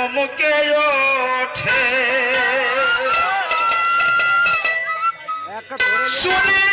চমকে ওঠে। শুনে